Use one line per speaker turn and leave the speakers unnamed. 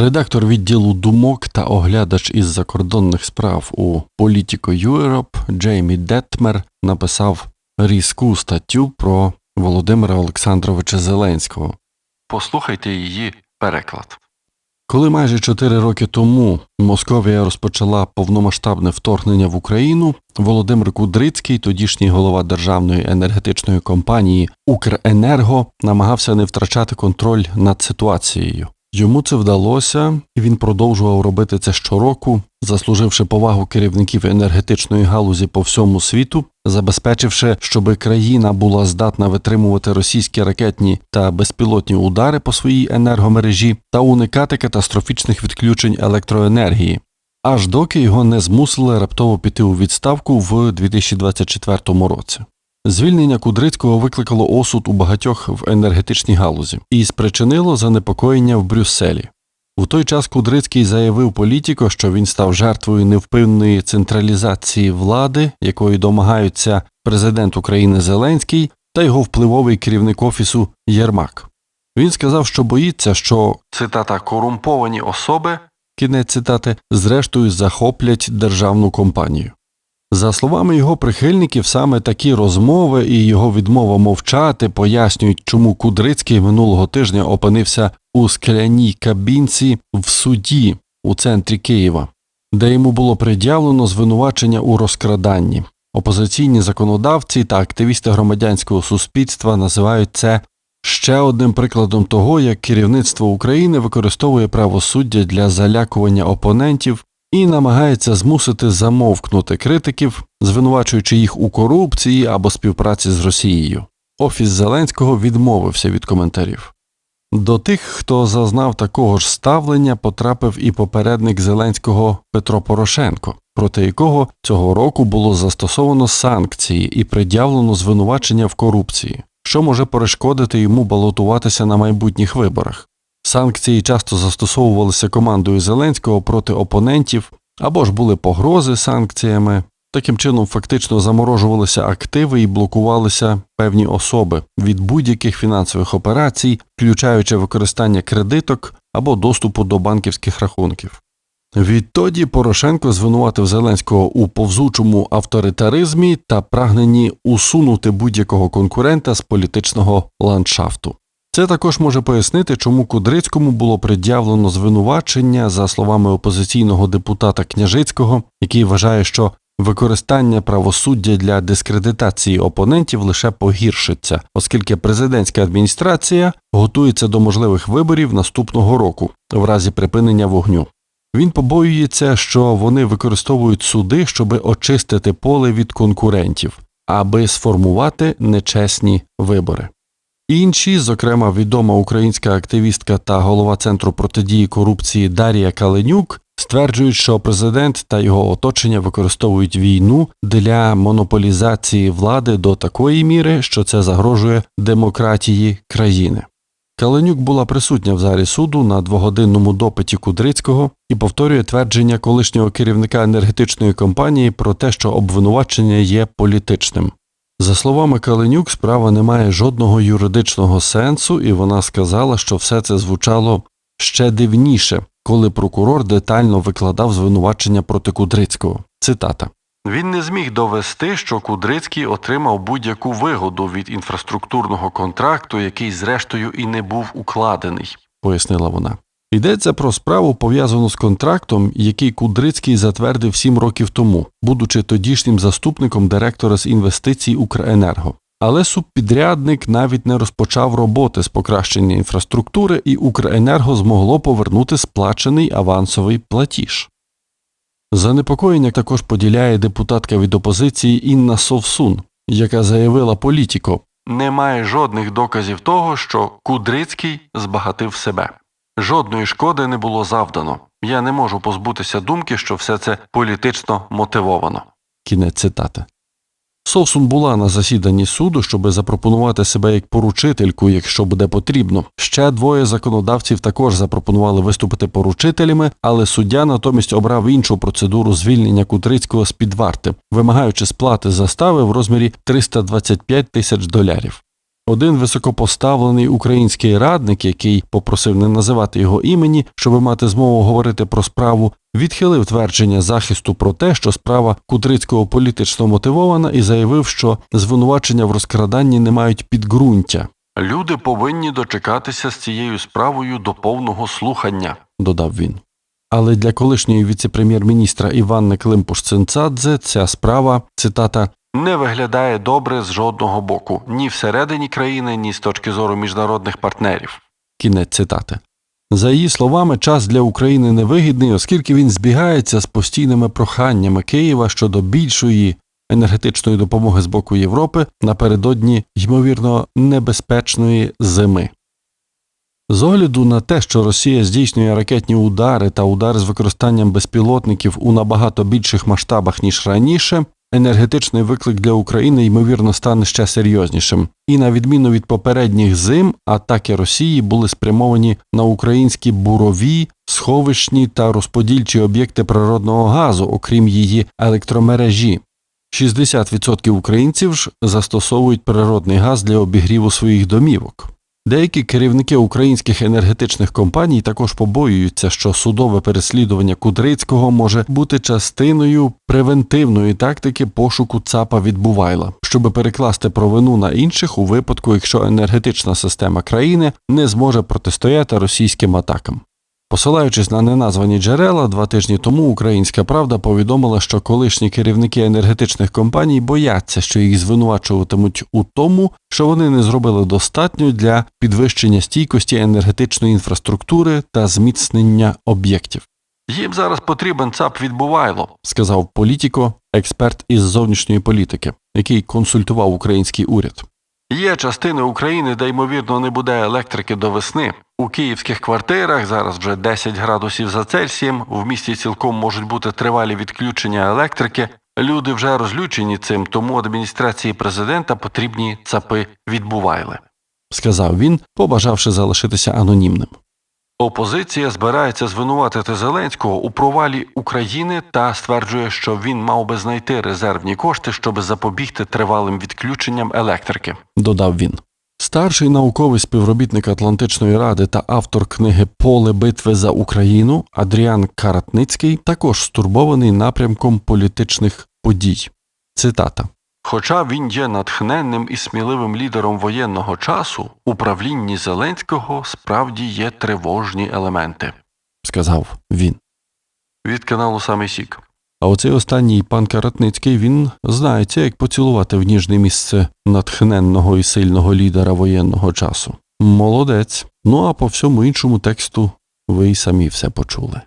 Редактор відділу думок та оглядач із закордонних справ у Politico Europe Джеймі Детмер написав різку статтю про Володимира Олександровича Зеленського. Послухайте її переклад. Коли майже чотири роки тому Московія розпочала повномасштабне вторгнення в Україну, Володимир Кудрицький, тодішній голова державної енергетичної компанії Укренерго, намагався не втрачати контроль над ситуацією. Йому це вдалося, і він продовжував робити це щороку, заслуживши повагу керівників енергетичної галузі по всьому світу, забезпечивши, щоб країна була здатна витримувати російські ракетні та безпілотні удари по своїй енергомережі та уникати катастрофічних відключень електроенергії, аж доки його не змусили раптово піти у відставку в 2024 році. Звільнення Кудрицького викликало осуд у багатьох в енергетичній галузі і спричинило занепокоєння в Брюсселі. У той час Кудрицький заявив політико, що він став жертвою невпинної централізації влади, якої домагаються президент України Зеленський та його впливовий керівник офісу Єрмак. Він сказав, що боїться, що цитата корумповані особи кінець цитати зрештою захоплять державну компанію. За словами його прихильників, саме такі розмови і його відмова мовчати пояснюють, чому Кудрицький минулого тижня опинився у скляній кабінці в суді у центрі Києва, де йому було пред'явлено звинувачення у розкраданні. Опозиційні законодавці та активісти громадянського суспільства називають це ще одним прикладом того, як керівництво України використовує правосуддя для залякування опонентів і намагається змусити замовкнути критиків, звинувачуючи їх у корупції або співпраці з Росією. Офіс Зеленського відмовився від коментарів. До тих, хто зазнав такого ж ставлення, потрапив і попередник Зеленського Петро Порошенко, проти якого цього року було застосовано санкції і пред'явлено звинувачення в корупції, що може перешкодити йому балотуватися на майбутніх виборах. Санкції часто застосовувалися командою Зеленського проти опонентів або ж були погрози санкціями. Таким чином, фактично заморожувалися активи і блокувалися певні особи від будь-яких фінансових операцій, включаючи використання кредиток або доступу до банківських рахунків. Відтоді Порошенко звинуватив Зеленського у повзучому авторитаризмі та прагненні усунути будь-якого конкурента з політичного ландшафту. Це також може пояснити, чому Кудрицькому було пред'явлено звинувачення за словами опозиційного депутата Княжицького, який вважає, що використання правосуддя для дискредитації опонентів лише погіршиться, оскільки президентська адміністрація готується до можливих виборів наступного року в разі припинення вогню. Він побоюється, що вони використовують суди, щоб очистити поле від конкурентів, аби сформувати нечесні вибори. Інші, зокрема відома українська активістка та голова центру протидії корупції Дарія Каленюк, стверджують, що президент та його оточення використовують війну для монополізації влади до такої міри, що це загрожує демократії країни. Каленюк була присутня в залі суду на двогодинному допиті Кудрицького і повторює твердження колишнього керівника енергетичної компанії про те, що обвинувачення є політичним. За словами Каленюк, справа не має жодного юридичного сенсу, і вона сказала, що все це звучало ще дивніше, коли прокурор детально викладав звинувачення проти Кудрицького. Цитата. Він не зміг довести, що Кудрицький отримав будь-яку вигоду від інфраструктурного контракту, який, зрештою, і не був укладений, пояснила вона. Йдеться про справу пов'язану з контрактом, який Кудрицький затвердив сім років тому, будучи тодішнім заступником директора з інвестицій Укренерго. Але субпідрядник навіть не розпочав роботи з покращення інфраструктури, і Укренерго змогло повернути сплачений авансовий платіж. Занепокоєння також поділяє депутатка від опозиції Інна Совсун, яка заявила політико немає жодних доказів того, що Кудрицький збагатив себе. Жодної шкоди не було завдано. Я не можу позбутися думки, що все це політично мотивовано. Кінець цитати. Совсун була на засіданні суду, щоб запропонувати себе як поручительку, якщо буде потрібно. Ще двоє законодавців також запропонували виступити поручителями, але суддя натомість обрав іншу процедуру звільнення Кутрицького з під варти, вимагаючи сплати застави в розмірі 325 тисяч долярів. Один високопоставлений український радник, який попросив не називати його імені, щоб мати змогу говорити про справу, відхилив твердження захисту про те, що справа Кудрицького політично мотивована, і заявив, що звинувачення в розкраданні не мають підґрунтя. Люди повинні дочекатися з цією справою до повного слухання, додав він. Але для колишньої віце-прем'єр-міністра Іванни Климпуш-Цинцадзе ця справа, цитата, не виглядає добре з жодного боку, ні всередині країни, ні з точки зору міжнародних партнерів. Кінець цитати. За її словами, час для України невигідний, оскільки він збігається з постійними проханнями Києва щодо більшої енергетичної допомоги з боку Європи напередодні ймовірно небезпечної зими. З огляду на те, що Росія здійснює ракетні удари та удари з використанням безпілотників у набагато більших масштабах ніж раніше, енергетичний виклик для України ймовірно стане ще серйознішим. І на відміну від попередніх зим, атаки Росії були спрямовані на українські бурові, сховищні та розподільчі об'єкти природного газу, окрім її електромережі. 60% українців ж застосовують природний газ для обігріву своїх домівок. Деякі керівники українських енергетичних компаній також побоюються, що судове переслідування Кудрицького може бути частиною превентивної тактики пошуку ЦАПа від Бувайла, щоб перекласти провину на інших у випадку, якщо енергетична система країни не зможе протистояти російським атакам. Посилаючись на неназвані джерела, два тижні тому Українська Правда повідомила, що колишні керівники енергетичних компаній бояться, що їх звинувачуватимуть у тому, що вони не зробили достатньо для підвищення стійкості енергетичної інфраструктури та зміцнення об'єктів. Їм зараз потрібен ЦАП відбувайло, сказав політико, експерт із зовнішньої політики, який консультував український уряд. Є частини України, де ймовірно не буде електрики до весни. У київських квартирах зараз вже 10 градусів за Цельсієм. В місті цілком можуть бути тривалі відключення електрики. Люди вже розлючені цим, тому адміністрації президента потрібні цапи відбувайли, сказав він, побажавши залишитися анонімним. Опозиція збирається звинуватити Зеленського у провалі України та стверджує, що він мав би знайти резервні кошти, щоб запобігти тривалим відключенням електрики. Додав він. Старший науковий співробітник Атлантичної ради та автор книги Поле битви за Україну Адріан Каратницький також стурбований напрямком політичних подій. Цитата. Хоча він є натхненним і сміливим лідером воєнного часу, у правлінні Зеленського справді є тривожні елементи, сказав він. Від каналу Саме Сік. А оцей останній пан Каратницький він знається, як поцілувати в ніжне місце натхненного і сильного лідера воєнного часу. Молодець. Ну а по всьому іншому тексту ви й самі все почули.